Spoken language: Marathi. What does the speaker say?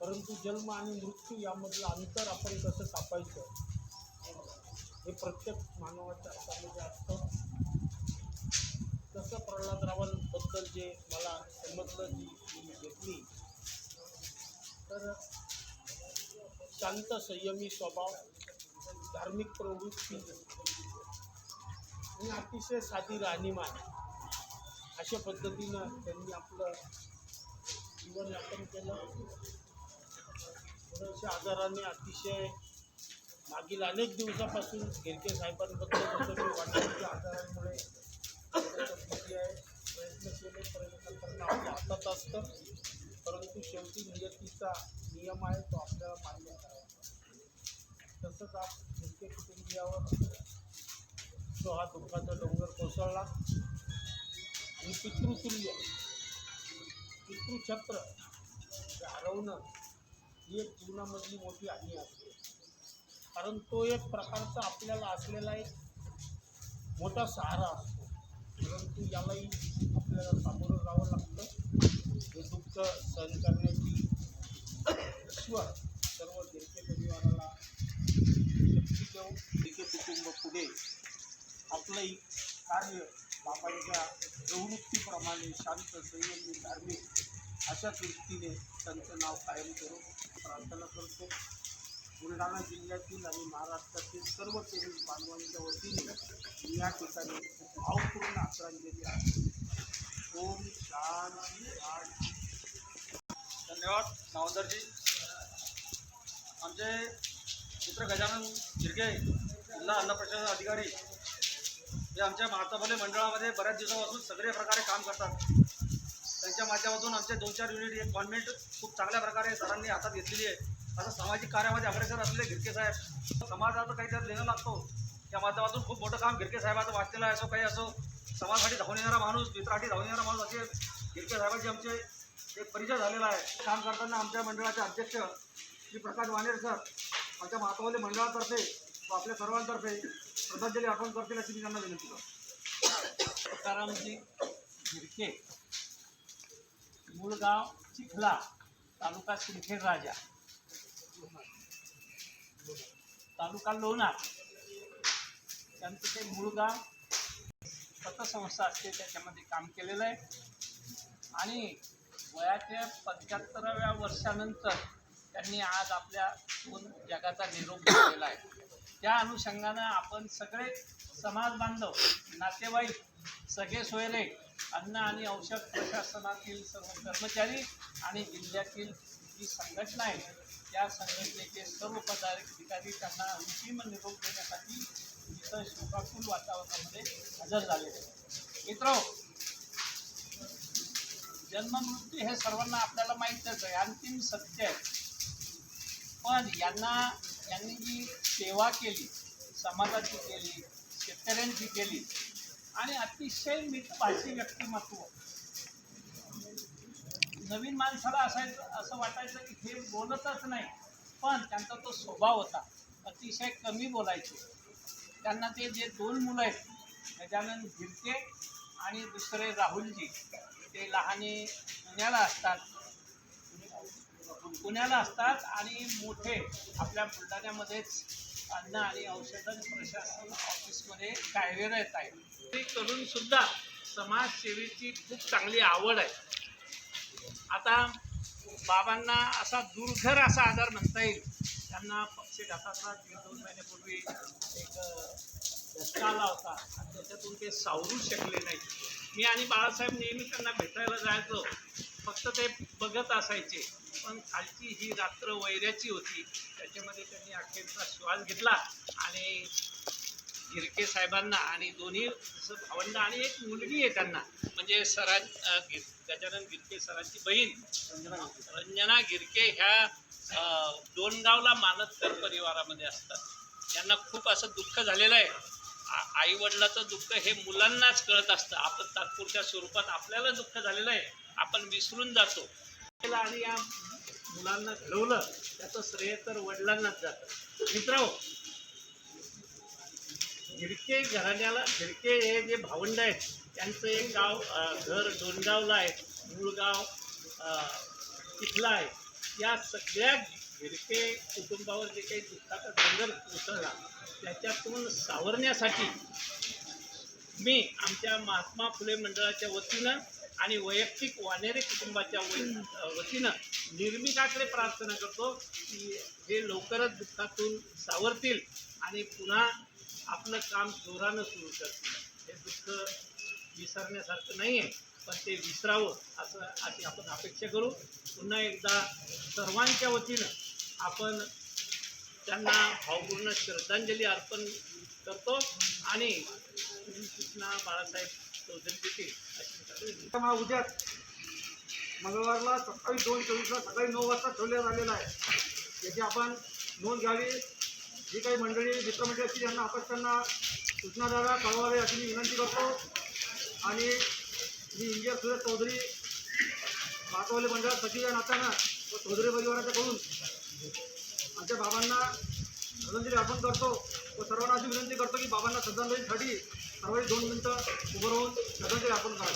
परंतु जन्म आणि मृत्यू यामधलं अंतर आपण कसं कापायचं हे प्रत्येक मानवाच्या हातामध्ये असतं. तसं प्रल्हादरावांबद्दल जे मला समजलं जी मी घेतली तर शांत संयमी स्वभाव धार्मिक प्रवृत्ती आणि अतिशय साधी राहणीमान. अशा पद्धतीनं त्यांनी आपलं जीवनयापन केलं. थोड्याशा आजाराने अतिशय मागील अनेक दिवसापासून गिरके साहेबांबद्दल जसं मी वाटतं आजारांमुळे आहे प्रयत्न केले प्रयत्न करणं आपल्या हातात असतं परंतु शेवटी नियतीचा नियम आहे तो आपल्याला मान्य करावा. तसंच आप गिरके कुटुंबियावर तो हा दुःखाचा डोंगर कोसळला आणि पितृतुल्य पितृछत्र हरवणं ही एक जीवनामधली मोठी हानी असते. कारण तो एक प्रकारचा आपल्याला असलेला एक मोठा सहारा असतो. परंतु यालाही आपल्याला सामोरं जावं लागतं. हे दुःख सहन करण्याची ईश्वर सर्व देशे परिवाराला शक्ती देऊ देखे कुटुंब पुढे आपलंही कार्य बाबांच्या प्रवृत्तीप्रमाणे शांत संयमी धार्मिक अशा दृष्टीने त्यांचं नाव कायम करू प्रार्थना करतो. बुलढाणा जिल्ह्यातील आणि महाराष्ट्रातील सर्व केंद्र बांधवांच्या वतीने या ठिकाणी भावपूर्ण आदरांजली आहे ओम शांती धन्यवाद दामोदरजी आमचे मित्र गजानन झिरगे जिल्हा अन्न प्रशासन अधिकारी हे आमच्या महात्माफुले मंडळामध्ये बऱ्याच दिवसापासून सगळे प्रकारे काम करतात. त्यांच्या माध्यमातून आमचे दोन चार युनिट एक कॉन्व्हेंट खूप चांगल्या प्रकारे सरांनी हातात घेतलेली आहे. असं सामाजिक कार्यामध्ये अग्रेसर असलेले गिरके साहेब समाजाचं काही त्यात लेणं लागतो. त्या माध्यमातून खूप मोठं काम गिरके साहेबाचं वाचलेलं आहे असो काही असो. समाजासाठी धावून येणारा माणूस मित्रासाठी धावून येणारा माणूस असे गिरके साहेबांचे आमचे एक परिचय झालेला आहे. काम करताना आमच्या मंडळाचे अध्यक्ष श्री प्रकाश वानेर सर आमच्या महात्मावली मंडळातर्फे व आपल्या सर्वांतर्फे श्रद्धांजली अर्पण करतील अशी मी त्यांना विनंती करतो. तुकारामजी झिरके मूळ गाव चिखला तालुका सिंदखेड राजा तालुका लोणार त्यांचं ते मुळगाव पतसंस्था असते त्याच्यामध्ये काम केलेलं आहे. आणि वयाच्या पंच्याहत्तराव्या वर्षानंतर त्यांनी आज आपल्या दोन जगाचा निरोप घेतलेला आहे. त्या अनुषंगानं आपण सगळे समाज बांधव नातेवाईक सगळे सोयरे अन्न आणि औषध प्रशासनातील सर्व कर्मचारी आणि जिल्ह्यातील जी संघटना आहे त्या संघटनेचे सर्व पदाधिकारी त्यांना अंतिम निरोप देण्यासाठी इथं शोकाकुल वातावरणामध्ये हजर झाले. मित्र जन्म मृत्यू हे सर्वांना आपल्याला माहीतच आहे अंतिम सत्य आहे. पण यांना त्यांनी जी सेवा केली समाजाची केली शेतकऱ्यांची केली आणि अतिशय मितभाषी व्यक्तिमत्व. नवीन माणसाला असायचं असं वाटायचं की हे बोलतच नाही पण त्यांचा तो स्वभाव होता अतिशय कमी बोलायचे. त्यांना ते जे दोन मुलं आहेत गजानन भिरके आणि दुसरे राहुलजी ते लहाने पुण्याला असतात. पुण्याला असतात आणि मोठे आपल्या बुलढाण्यामध्येच अन्न आणि औषधन प्रशासन ऑफिसमध्ये कार्यरत आहे. ते करून सुद्धा समाजसेवेची खूप चांगली आवड आहे. आता बाबांना असा दुर्धर असा आजार म्हणता येईल. त्यांना पक्षघाताचा दीड दोन महिन्यापूर्वी एक धक्का आला होता. आणि त्याच्यातून ते सावरू शकले नाही मी आणि बाळासाहेब नेहमी त्यांना भेटायला जायचो. फक्त ते बघत असायचे. पण खालची ही रात्र वैऱ्याची होती. त्याच्यामध्ये त्यांनी अखेरचा श्वास घेतला आणि गिरके साहेबांना आणि दोन्ही जसं भावंड आणि एक मुलगी आहे त्यांना. म्हणजे सरां गिर गजानन गिरके सरांची बहीण. रंजना गिरके ह्या अ, डोणगावला मानतकर परिवारामध्ये असतात. त्यांना खूप असं दुःख झालेलं आहे. आई वडिलाचं दुःख हे मुलांनाच कळत असतं. आपण तात्पुरत्या स्वरूपात आपल्याला दुःख झालेलं आहे. आपण विसरून जातो. आणि या मुलांना घडवलं त्याचं श्रेय तर वडिलांनाच जातं. मित्रांनो झिरके घराण्याला झिरके हे जे भावंड आहेत त्यांचं एक गाव घर डोनगावला आहे मूळ गाव तिथला आहे. या सगळ्या गिरके कुटुंबावर जे काही दुःखाचा डोंगर कोसळला त्याच्यातून सावरण्यासाठी मी आमच्या महात्मा फुले मंडळाच्या वतीनं आणि वैयक्तिक वानेरे कुटुंबाच्या वै- वतीनं निर्मिकाकडे प्रार्थना करतो की हे लवकरच दुःखातून सावरतील आणि पुन्हा आपलं काम जोरानं सुरू करतील. हे दुःख विसरण्यासारखं नाही आहे पण ते विसरावं असं अशी आपण अपेक्षा करू. पुन्हा एकदा सर्वांच्या वतीनं आपण त्यांना भावपूर्ण श्रद्धांजली अर्पण करतो आणि पुढील सूचना बाळासाहेब हा उद्या. मंगळवारला सकाळी दोन चोवीसला सकाळी नऊ वाजता ठेवण्यात आलेला आहे. याची आपण नोंद घ्यावी. जी काही मंडळी मित्रमंडळी असतील यांना आपण त्यांना सूचना द्याव्या कळवावे अशी मी विनंती करतो. आणि मी इंजिनियर सुरेश चौधरी मातवले मंडळात सचिव या नात्यानं व चौधरी परिवाराच्याकडून आमच्या बाबांना श्रद्धांजली अर्पण करतो व सर्वांना अशी विनंती करतो की बाबांना श्रद्धांजलीसाठी सर्वांनी दोन मिनटं उभं राहून सगळं ते आपण करा